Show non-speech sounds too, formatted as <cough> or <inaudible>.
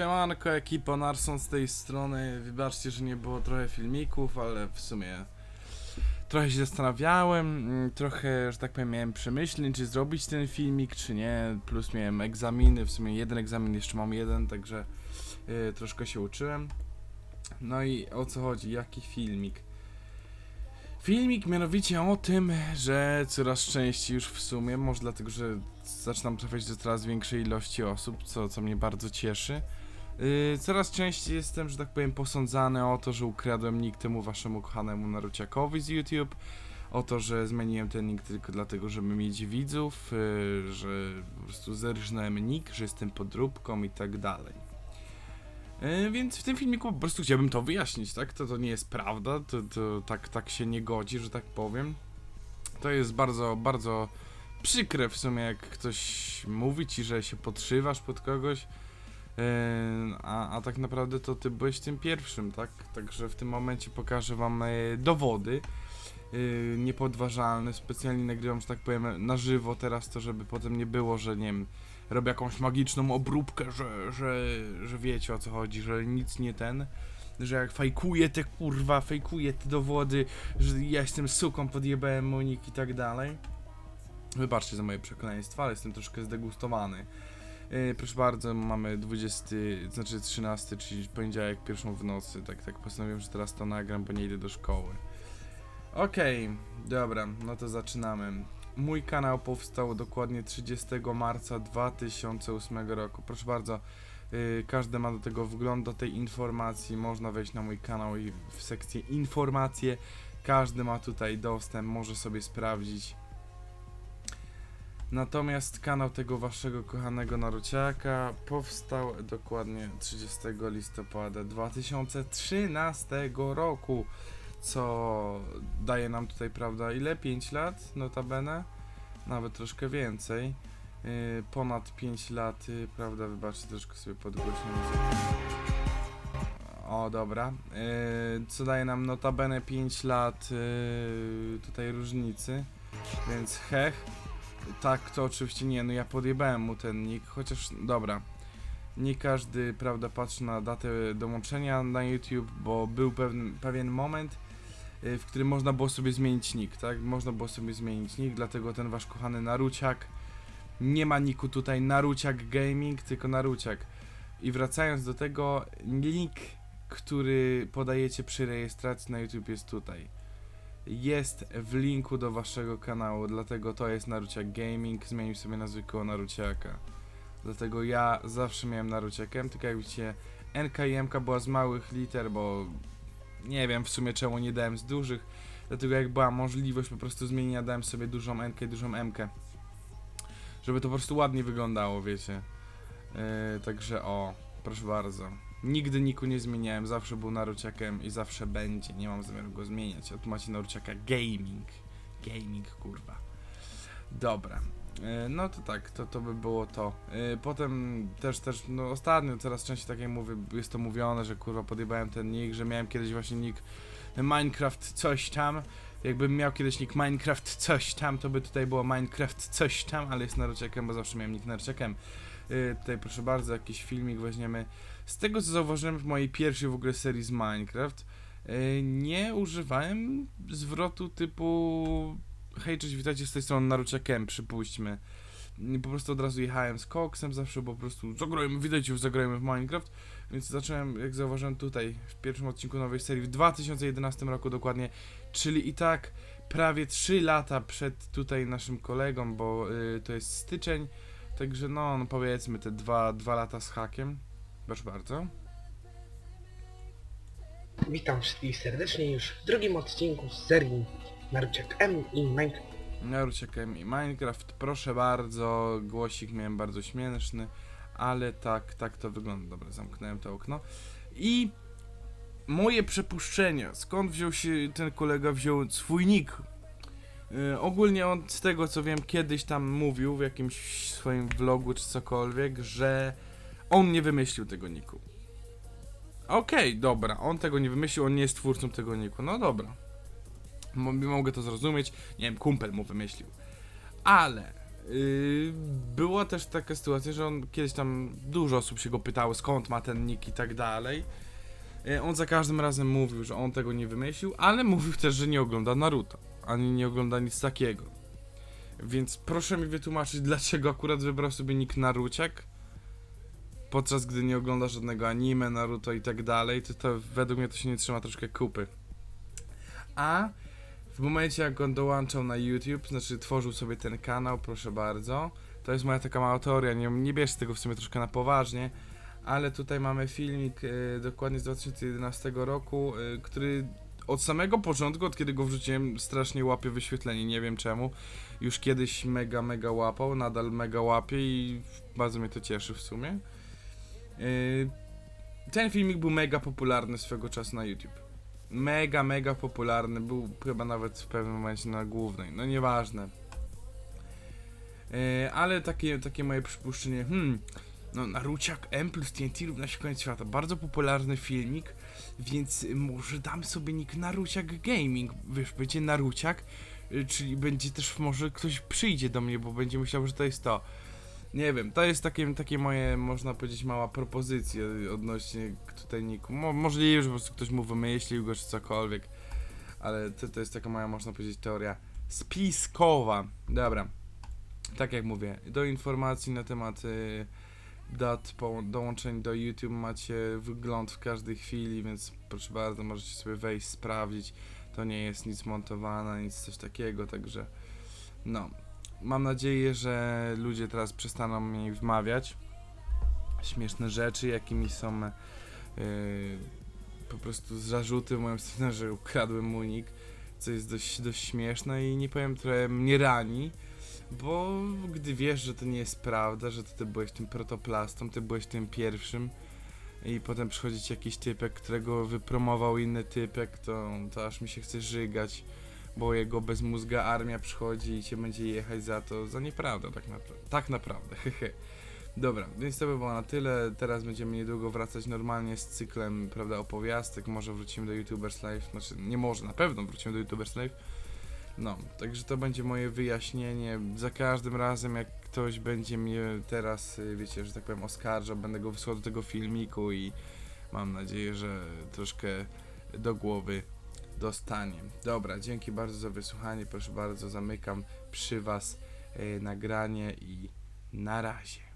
Siemanko, ekipa Narson z tej strony. Wybaczcie, że nie było trochę filmików, ale w sumie trochę się zastanawiałem, mm, trochę, że tak powiem, miałem przemyśleń, czy zrobić ten filmik, czy nie. Plus miałem egzaminy, w sumie jeden egzamin, jeszcze mam jeden, także y, troszkę się uczyłem. No i o co chodzi? Jaki filmik? Filmik mianowicie o tym, że coraz częściej już w sumie, może dlatego, że zaczynam trafiać do coraz większej ilości osób, co, co mnie bardzo cieszy. Yy, coraz częściej jestem, że tak powiem, posądzany o to, że ukradłem nick temu waszemu kochanemu Naruciakowi z YouTube, o to, że zmieniłem ten nick tylko dlatego, żeby mieć widzów, yy, że po prostu zerżnąłem nick, że jestem podróbką i tak dalej. Yy, Więc w tym filmiku po prostu chciałbym to wyjaśnić, tak? To, to nie jest prawda, to, to tak, tak się nie godzi, że tak powiem. To jest bardzo, bardzo przykre w sumie, jak ktoś mówi ci, że się podszywasz pod kogoś, a, a tak naprawdę to ty byłeś tym pierwszym, tak? Także w tym momencie pokażę wam yy, dowody yy, niepodważalne. Specjalnie nagrywam, że tak powiem, na żywo teraz to, żeby potem nie było, że nie wiem, robię jakąś magiczną obróbkę, że, że, że wiecie o co chodzi, że nic nie ten, że jak fejkuję te kurwa, fejkuję te dowody, że ja jestem suką, podjebałem Monik i tak dalej. Wybaczcie za moje przekleństwa, ale jestem troszkę zdegustowany. Yy, proszę bardzo, mamy 20, znaczy 13, czyli poniedziałek, pierwszą w nocy, tak, tak postanowiłem, że teraz to nagram, bo nie idę do szkoły. Okej, dobra, no to zaczynamy. Mój kanał powstał dokładnie 30 marca 2008 roku. Proszę bardzo, yy, każdy ma do tego wgląd do tej informacji. Można wejść na mój kanał i w sekcję informacje. Każdy ma tutaj dostęp, może sobie sprawdzić. Natomiast kanał tego waszego kochanego Naruciaka powstał dokładnie 30 listopada 2013 roku, co daje nam tutaj, prawda, ile? 5 lat, notabene? Nawet troszkę więcej. Yy, ponad 5 lat, yy, prawda, wybaczcie, troszkę sobie podgłośnię. O, dobra. Yy, co daje nam notabene 5 lat yy, tutaj różnicy, więc hech. Tak, to oczywiście nie, no ja podjebałem mu ten nick, chociaż dobra. Nie każdy, prawda, patrzy na datę dołączenia na YouTube, bo był pewien, pewien moment, y, w którym można było sobie zmienić nick, tak? Można było sobie zmienić nick, dlatego ten wasz kochany Naruciak nie ma niku tutaj Naruciak Gaming, tylko Naruciak. I wracając do tego, nick, który podajecie przy rejestracji na YouTube jest tutaj jest w linku do waszego kanału, dlatego to jest Naruciak Gaming, zmienił sobie na zwykłego Naruciaka. Dlatego ja zawsze miałem Naruciakiem, tylko jak widzicie NK i MK była z małych liter, bo nie wiem w sumie czemu nie dałem z dużych, dlatego jak była możliwość po prostu zmienienia dałem sobie dużą NK i dużą MK. Żeby to po prostu ładnie wyglądało, wiecie. Yy, także o, proszę bardzo. Nigdy niku nie zmieniałem, zawsze był Naruciakiem i zawsze będzie, nie mam zamiaru go zmieniać. A tu macie Naruciaka Gaming. Gaming, kurwa. Dobra. E, No to tak, to, to by było to. E, Potem też, też, no ostatnio coraz częściej tak jak mówię, jest to mówione, że kurwa podjebałem ten nick, że miałem kiedyś właśnie nick Minecraft coś tam. Jakbym miał kiedyś nick Minecraft coś tam, to by tutaj było Minecraft coś tam, ale jest Naruciakiem, bo zawsze miałem nick Naruciakiem. E, Tutaj proszę bardzo, jakiś filmik weźmiemy. Z tego co zauważyłem w mojej pierwszej w ogóle serii z Minecraft, e, nie używałem zwrotu typu hej, cześć, witajcie z tej strony Naruciakiem, przypuśćmy. Po prostu od razu jechałem z koksem, zawsze po prostu zagrajmy, witajcie, zagrajmy w Minecraft. Więc zacząłem, jak zauważyłem tutaj, w pierwszym odcinku nowej serii w 2011 roku dokładnie, czyli i tak prawie 3 lata przed tutaj naszym kolegą, bo y, to jest styczeń, także no, no powiedzmy te 2 dwa lata z hakiem. Proszę bardzo. Witam wszystkich serdecznie już w drugim odcinku z serii Naruciak M i Minecraft. Naruciakiem i Minecraft, proszę bardzo, głosik miałem bardzo śmieszny, ale tak, tak to wygląda. Dobra, zamknąłem to okno. I moje przypuszczenia, skąd wziął się ten kolega, wziął swój nick. Yy, ogólnie on, z tego co wiem, kiedyś tam mówił w jakimś swoim vlogu czy cokolwiek, że on nie wymyślił tego niku. Okej, dobra, on tego nie wymyślił, on nie jest twórcą tego niku. No dobra. Mo- Mogę to zrozumieć. Nie wiem, kumpel mu wymyślił. Ale Yy, była też taka sytuacja, że on kiedyś tam dużo osób się go pytało skąd ma ten nick i tak dalej. Yy, on za każdym razem mówił, że on tego nie wymyślił, ale mówił też, że nie ogląda Naruto, ani nie ogląda nic takiego. Więc proszę mi wytłumaczyć, dlaczego akurat wybrał sobie nick Naruciak, podczas gdy nie ogląda żadnego anime, Naruto i tak dalej, to, to według mnie to się nie trzyma troszkę kupy. A w momencie jak on dołączał na YouTube, znaczy tworzył sobie ten kanał, proszę bardzo, to jest moja taka mała teoria, nie, nie bierz tego w sumie troszkę na poważnie, ale tutaj mamy filmik e, dokładnie z 2011 roku, e, który od samego początku, od kiedy go wrzuciłem, strasznie łapie wyświetlenie, nie wiem czemu. Już kiedyś mega, mega łapał, nadal mega łapie i bardzo mnie to cieszy w sumie. E, ten filmik był mega popularny swego czasu na YouTube mega, mega popularny. Był chyba nawet w pewnym momencie na głównej. No nieważne. Yy, ale takie, takie moje przypuszczenie. Hmm. No, Naruciak M plus TNT równa się koniec świata. Bardzo popularny filmik, więc może dam sobie nick Naruciak Gaming. Wiesz, będzie Naruciak, yy, czyli będzie też może ktoś przyjdzie do mnie, bo będzie myślał, że to jest to. Nie wiem, to jest takie, takie moje, można powiedzieć, mała propozycja odnośnie tutaj niku. Mo, możliwe, że po prostu ktoś mu wymyślił go czy cokolwiek, ale to, to jest taka moja, można powiedzieć, teoria spiskowa. Dobra, tak jak mówię, do informacji na temat y, dat dołączeń do YouTube macie wygląd w każdej chwili, więc proszę bardzo, możecie sobie wejść, sprawdzić. To nie jest nic montowane, nic coś takiego, także no, mam nadzieję, że ludzie teraz przestaną mi wmawiać. Śmieszne rzeczy, jakimi są yy, po prostu zarzuty w moją stronę, że ukradłem mu nick, co jest dość, dość śmieszne i nie powiem, trochę mnie rani, bo gdy wiesz, że to nie jest prawda, że ty byłeś tym protoplastą, ty byłeś tym pierwszym i potem przychodzi ci jakiś typek, którego wypromował inny typek, to, to aż mi się chce żygać bo jego bezmózga armia przychodzi i cię będzie jechać za to, za nieprawdę tak naprawdę. Tak naprawdę, <laughs> hehe. Dobra, więc to by było na tyle. Teraz będziemy niedługo wracać normalnie z cyklem, prawda, opowiastek. Może wrócimy do YouTubers Live, znaczy nie może, na pewno wrócimy do YouTubers Live. No, także to będzie moje wyjaśnienie. Za każdym razem, jak ktoś będzie mnie teraz, y, wiecie, że tak powiem, oskarżał, będę go wysłał do tego filmiku i mam nadzieję, że troszkę do głowy dostanie. Dobra, dzięki bardzo za wysłuchanie. Proszę bardzo, zamykam przy Was e, nagranie i na razie.